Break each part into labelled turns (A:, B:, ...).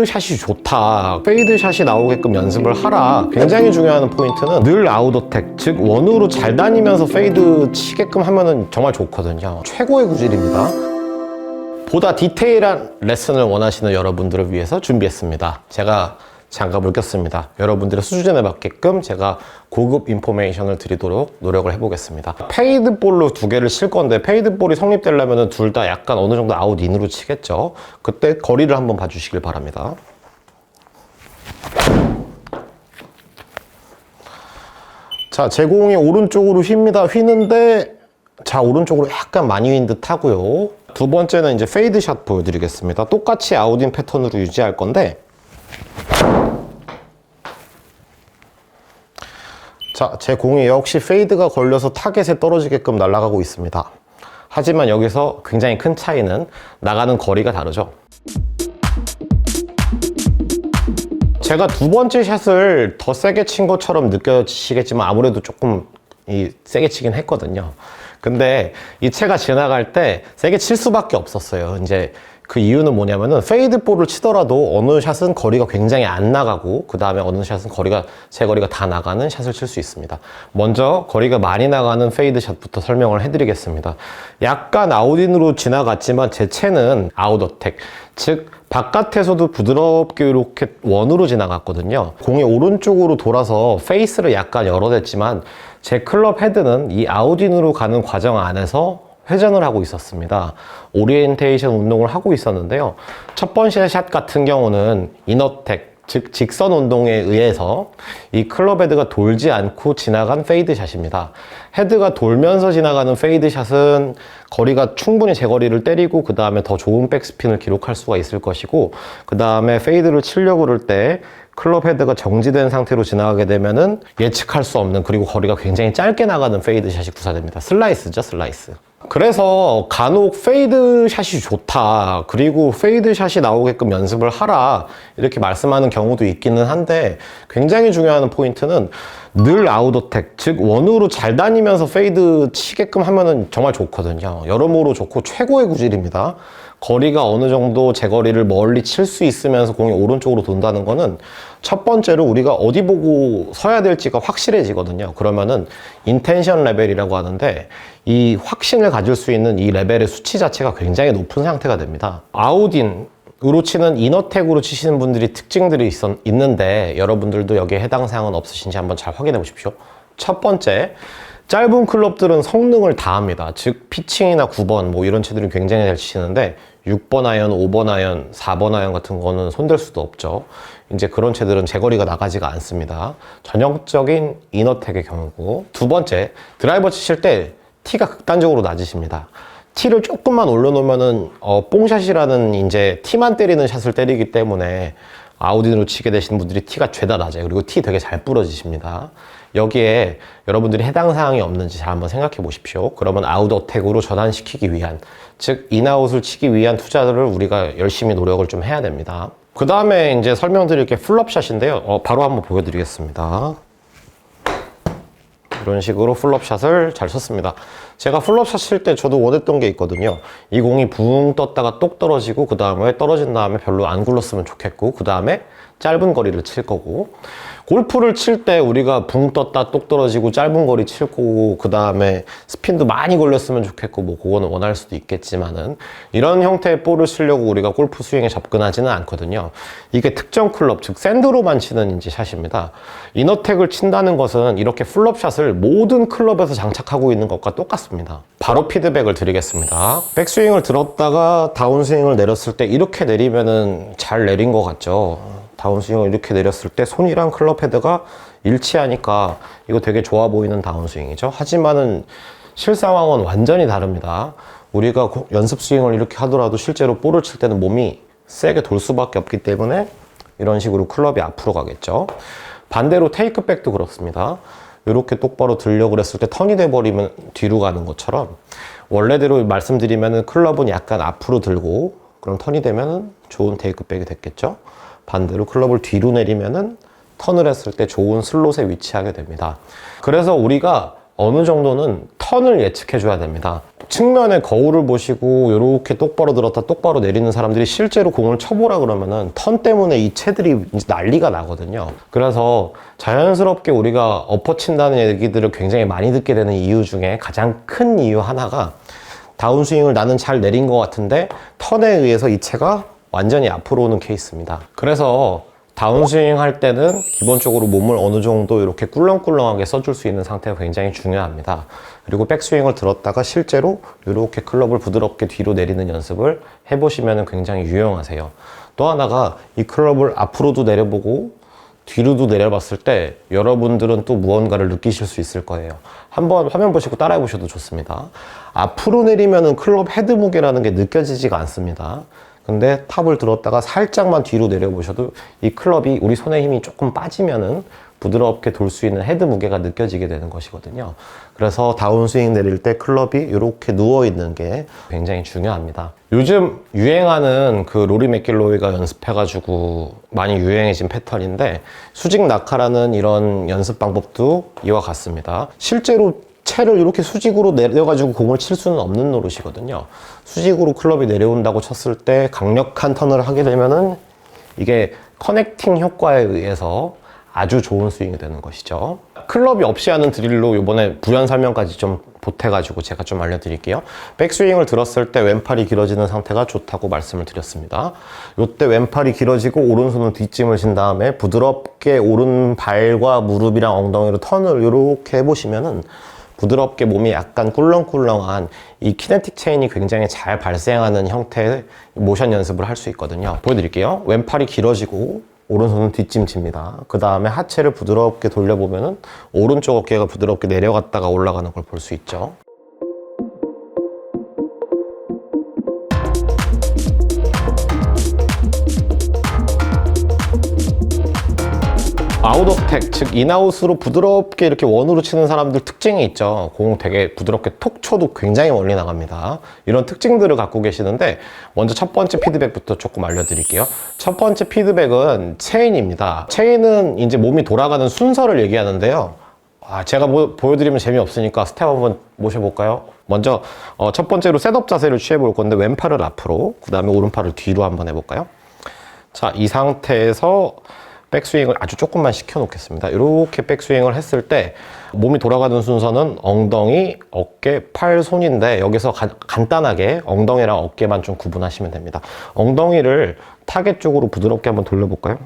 A: 페이드 샷이 좋다. 페이드 샷이 나오게끔 연습을 하라. 굉장히 중요한 포인트는 늘 아웃어택, 즉 원으로 잘 다니면서 페이드 치게끔 하면은 정말 좋거든요. 최고의 구질입니다. 보다 디테일한 레슨을 원하시는 여러분들을 위해서 준비했습니다. 제가 장갑을 꼈습니다. 여러분들의 수준에 맞게끔 제가 고급 인포메이션을 드리도록 노력을 해보겠습니다. 페이드볼로 두 개를 칠 건데 페이드볼이 성립되려면 둘 다 약간 어느 정도 아웃인으로 치겠죠. 그때 거리를 한번 봐주시길 바랍니다. 자, 제공이 오른쪽으로 휩니다. 휘는데 자, 오른쪽으로 약간 많이 휜듯 하고요. 두 번째는 이제 페이드샷 보여드리겠습니다. 똑같이 아웃인 패턴으로 유지할 건데 자, 제 공이 역시 페이드가 걸려서 타겟에 떨어지게끔 날아가고 있습니다. 하지만 여기서 굉장히 큰 차이는 나가는 거리가 다르죠. 제가 두 번째 샷을 더 세게 친 것처럼 느껴지시겠지만 아무래도 조금 이 세게 치긴 했거든요. 근데 이 채가 지나갈 때 세게 칠 수밖에 없었어요. 이제 그 이유는 뭐냐면은 페이드볼을 치더라도 어느 샷은 거리가 굉장히 안 나가고 그 다음에 어느 샷은 거리가 제 거리가 다 나가는 샷을 칠 수 있습니다. 먼저 거리가 많이 나가는 페이드 샷부터 설명을 해드리겠습니다. 약간 아웃인으로 지나갔지만 제 채는 아웃어택 즉 바깥에서도 부드럽게 이렇게 원으로 지나갔거든요. 공이 오른쪽으로 돌아서 페이스를 약간 열어댔지만 제 클럽 헤드는 이 아웃인으로 가는 과정 안에서 회전을 하고 있었습니다. 오리엔테이션 운동을 하고 있었는데요. 첫 번째 샷 같은 경우는 이너텍, 즉 직선 운동에 의해서 이 클럽 헤드가 돌지 않고 지나간 페이드 샷입니다. 헤드가 돌면서 지나가는 페이드 샷은 거리가 충분히 제 거리를 때리고 그 다음에 더 좋은 백스핀을 기록할 수가 있을 것이고 그 다음에 페이드를 치려고 그럴 때 클럽 헤드가 정지된 상태로 지나가게 되면은 예측할 수 없는 그리고 거리가 굉장히 짧게 나가는 페이드 샷이 구사됩니다. 슬라이스죠, 슬라이스. 그래서 간혹 페이드 샷이 좋다. 그리고 페이드 샷이 나오게끔 연습을 하라. 이렇게 말씀하는 경우도 있기는 한데 굉장히 중요한 포인트는 늘 아웃어택, 즉 원으로 잘 다니면서 페이드 치게끔 하면은 정말 좋거든요. 여러모로 좋고 최고의 구질입니다. 거리가 어느 정도 제 거리를 멀리 칠 수 있으면서 공이 오른쪽으로 돈다는 거는 첫 번째로 우리가 어디 보고 서야 될지가 확실해지거든요. 그러면은 인텐션 레벨이라고 하는데 이 확신을 가질 수 있는 이 레벨의 수치 자체가 굉장히 높은 상태가 됩니다. 아웃인 으로 치는 이너텍으로 치시는 분들이 특징들이 있었, 있는데 여러분들도 여기에 해당 사항은 없으신지 한번 잘 확인해 보십시오. 첫 번째, 짧은 클럽들은 성능을 다합니다. 즉 피칭이나 9번 뭐 이런 채들은 굉장히 잘 치시는데 6번 아이언, 5번 아이언, 4번 아이언 같은 거는 손댈 수도 없죠. 이제 그런 채들은 제거리가 나가지가 않습니다. 전형적인 이너텍의 경우고 두 번째 드라이버 치실 때 티가 극단적으로 낮으십니다. 티를 조금만 올려놓으면은 어, 뽕샷이라는 이제 티만 때리는 샷을 때리기 때문에 아우딘으로 치게 되시는 분들이 티가 죄다 낮아요. 그리고 티 되게 잘 부러지십니다. 여기에 여러분들이 해당 사항이 없는지 잘 한번 생각해 보십시오. 그러면 아웃 어택으로 전환시키기 위한, 즉 인아웃을 치기 위한 투자들을 우리가 열심히 노력을 좀 해야 됩니다. 그 다음에 이제 설명드릴 게 플럽샷인데요. 어, 바로 한번 보여드리겠습니다. 이런 식으로 플럽샷을 잘 쳤습니다. 제가 플럽샷 칠때 저도 원했던 게 있거든요. 이 공이 붕 떴다가 똑 떨어지고 그 다음에 떨어진 다음에 별로 안 굴렀으면 좋겠고 그 다음에 짧은 거리를 칠 거고 골프를 칠 때 우리가 붕 떴다 똑 떨어지고 짧은 거리 칠 거고 그 다음에 스핀도 많이 걸렸으면 좋겠고 뭐 그거는 원할 수도 있겠지만은 이런 형태의 볼을 치려고 우리가 골프 스윙에 접근하지는 않거든요. 이게 특정 클럽 즉 샌드로만 치는 이제 샷입니다. 이너텍을 친다는 것은 이렇게 플럽샷을 모든 클럽에서 장착하고 있는 것과 똑같습니다. 바로 피드백을 드리겠습니다. 백스윙을 들었다가 다운스윙을 내렸을 때 이렇게 내리면은 잘 내린 것 같죠. 다운스윙을 이렇게 내렸을 때 손이랑 클럽 헤드가 일치하니까 이거 되게 좋아 보이는 다운스윙이죠. 하지만은 실상황은 완전히 다릅니다. 우리가 고- 연습 스윙을 이렇게 하더라도 실제로 볼을 칠 때는 몸이 세게 돌 수밖에 없기 때문에 이런 식으로 클럽이 앞으로 가겠죠. 반대로 테이크백도 그렇습니다. 이렇게 똑바로 들려고 그랬을 때 턴이 돼버리면 뒤로 가는 것처럼 원래대로 말씀드리면은 클럽은 약간 앞으로 들고 그럼 턴이 되면은 좋은 테이크백이 됐겠죠. 반대로 클럽을 뒤로 내리면은 턴을 했을 때 좋은 슬롯에 위치하게 됩니다. 그래서 우리가 어느 정도는 턴을 예측해 줘야 됩니다. 측면에 거울을 보시고 이렇게 똑바로 들었다 똑바로 내리는 사람들이 실제로 공을 쳐보라 그러면은 턴 때문에 이 채들이 난리가 나거든요. 그래서 자연스럽게 우리가 엎어친다는 얘기들을 굉장히 많이 듣게 되는 이유 중에 가장 큰 이유 하나가 다운스윙을 나는 잘 내린 것 같은데 턴에 의해서 이 채가 완전히 앞으로 오는 케이스입니다. 그래서 다운스윙 할 때는 기본적으로 몸을 어느 정도 이렇게 꿀렁꿀렁하게 써줄 수 있는 상태가 굉장히 중요합니다. 그리고 백스윙을 들었다가 실제로 이렇게 클럽을 부드럽게 뒤로 내리는 연습을 해보시면 굉장히 유용하세요. 또 하나가 이 클럽을 앞으로도 내려보고 뒤로도 내려봤을 때 여러분들은 또 무언가를 느끼실 수 있을 거예요. 한번 화면 보시고 따라해 보셔도 좋습니다. 앞으로 내리면은 클럽 헤드 무게라는 게 느껴지지가 않습니다. 근데 탑을 들었다가 살짝만 뒤로 내려보셔도 이 클럽이 우리 손에 힘이 조금 빠지면은 부드럽게 돌 수 있는 헤드 무게가 느껴지게 되는 것이거든요. 그래서 다운스윙 내릴 때 클럽이 이렇게 누워 있는 게 굉장히 중요합니다. 요즘 유행하는 그 로리 맥길로이가 연습해가지고 많이 유행해진 패턴인데 수직 낙하라는 이런 연습 방법도 이와 같습니다. 실제로 채를 이렇게 수직으로 내려가지고 공을 칠 수는 없는 노릇이거든요. 수직으로 클럽이 내려온다고 쳤을 때 강력한 턴을 하게 되면은 이게 커넥팅 효과에 의해서 아주 좋은 스윙이 되는 것이죠. 클럽이 없이 하는 드릴로 이번에 부연 설명까지 좀 보태가지고 제가 좀 알려드릴게요. 백스윙을 들었을 때 왼팔이 길어지는 상태가 좋다고 말씀을 드렸습니다. 이때 왼팔이 길어지고 오른손은 뒷짐을 진 다음에 부드럽게 오른발과 무릎이랑 엉덩이로 턴을 이렇게 해보시면은 부드럽게 몸이 약간 꿀렁꿀렁한 이 키네틱 체인이 굉장히 잘 발생하는 형태의 모션 연습을 할 수 있거든요. 보여드릴게요. 왼팔이 길어지고 오른손은 뒷짐칩니다. 그 다음에 하체를 부드럽게 돌려보면은 오른쪽 어깨가 부드럽게 내려갔다가 올라가는 걸 볼 수 있죠. 아웃어택, 즉 인아웃으로 부드럽게 이렇게 원으로 치는 사람들 특징이 있죠. 공 되게 부드럽게 톡 쳐도 굉장히 멀리 나갑니다. 이런 특징들을 갖고 계시는데 먼저 첫 번째 피드백부터 조금 알려드릴게요. 첫 번째 피드백은 체인입니다. 체인은 이제 몸이 돌아가는 순서를 얘기하는데요. 아, 제가 뭐, 보여드리면 재미없으니까 스텝 한번 모셔볼까요? 먼저 어, 첫 번째로 셋업 자세를 취해 볼 건데 왼팔을 앞으로, 그 다음에 오른팔을 뒤로 한번 해볼까요? 자, 이 상태에서 백스윙을 아주 조금만 시켜놓겠습니다. 이렇게 백스윙을 했을 때 몸이 돌아가는 순서는 엉덩이, 어깨, 팔, 손인데 여기서 가- 간단하게 엉덩이랑 어깨만 좀 구분하시면 됩니다. 엉덩이를 타겟 쪽으로 부드럽게 한번 돌려볼까요?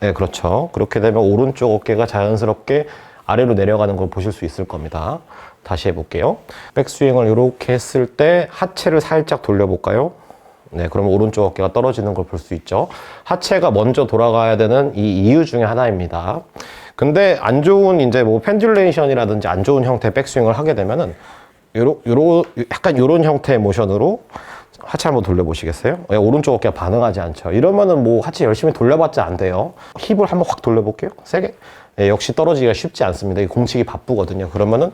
A: 네, 그렇죠. 그렇게 되면 오른쪽 어깨가 자연스럽게 아래로 내려가는 걸 보실 수 있을 겁니다. 다시 해볼게요. 백스윙을 이렇게 했을 때 하체를 살짝 돌려볼까요? 네, 그러면 오른쪽 어깨가 떨어지는 걸 볼 수 있죠. 하체가 먼저 돌아가야 되는 이 이유 중에 하나입니다. 근데 안 좋은 이제 뭐 펜듈레이션이라든지 안 좋은 형태의 백스윙을 하게 되면은 요로, 요로, 약간 요런 형태의 모션으로 하체 한번 돌려보시겠어요? 예, 오른쪽 어깨가 반응하지 않죠. 이러면은 뭐 하체 열심히 돌려봤자 안 돼요. 힙을 한번 확 돌려볼게요. 세게. 예, 역시 떨어지기가 쉽지 않습니다. 이 공치기 바쁘거든요. 그러면은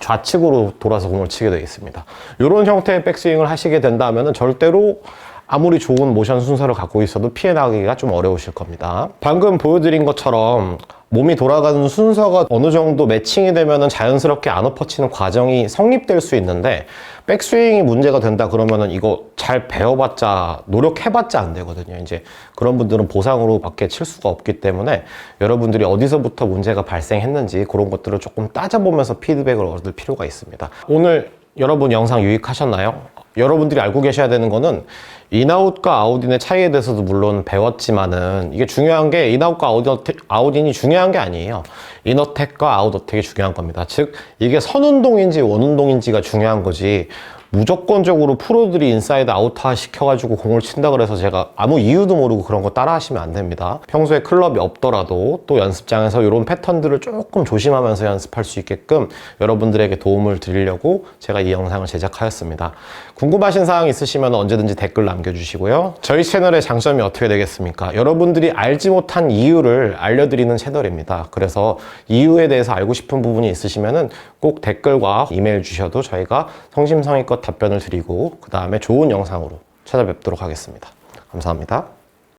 A: 좌측으로 돌아서 공을 치게 되어 있습니다. 이런 형태의 백스윙을 하시게 된다면 절대로 아무리 좋은 모션 순서를 갖고 있어도 피해 나가기가 좀 어려우실 겁니다. 방금 보여드린 것처럼 몸이 돌아가는 순서가 어느 정도 매칭이 되면 자연스럽게 안 엎어치는 과정이 성립될 수 있는데 백스윙이 문제가 된다 그러면은 이거 잘 배워봤자 노력해봤자 안 되거든요. 이제 그런 분들은 보상으로 밖에 칠 수가 없기 때문에 여러분들이 어디서부터 문제가 발생했는지 그런 것들을 조금 따져보면서 피드백을 얻을 필요가 있습니다. 오늘 여러분 영상 유익하셨나요? 여러분들이 알고 계셔야 되는 거는 인아웃과 아웃인의 차이에 대해서도 물론 배웠지만은 이게 중요한 게 인아웃과 아웃어택, 아웃인이 중요한 게 아니에요. 인어택과 아웃어택이 중요한 겁니다. 즉 이게 선운동인지 원운동인지가 중요한 거지 무조건적으로 프로들이 인사이드 아웃화 시켜가지고 공을 친다 그래서 제가 아무 이유도 모르고 그런 거 따라 하시면 안 됩니다. 평소에 클럽이 없더라도 또 연습장에서 이런 패턴들을 조금 조심하면서 연습할 수 있게끔 여러분들에게 도움을 드리려고 제가 이 영상을 제작하였습니다. 궁금하신 사항 있으시면 언제든지 댓글 남겨주시고요. 저희 채널의 장점이 어떻게 되겠습니까? 여러분들이 알지 못한 이유를 알려드리는 채널입니다. 그래서 이유에 대해서 알고 싶은 부분이 있으시면 꼭 댓글과 이메일 주셔도 저희가 성심성의껏 답변을 드리고 그 다음에 좋은 영상으로 찾아뵙도록 하겠습니다. 감사합니다.